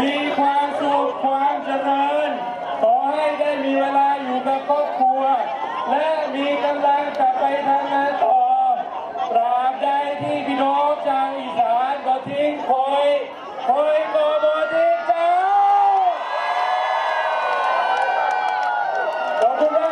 มีความสุขความเจริญ ขอให้ได้มีเวลาอยู่กับครอบครัว และมีกำลังกลับไปทำงานต่อตราบใดที่พี่น้องชาวอีสานก็ทิ้งคอยคอยก็บ่ทิ้งเจ้าขอบคุณมาก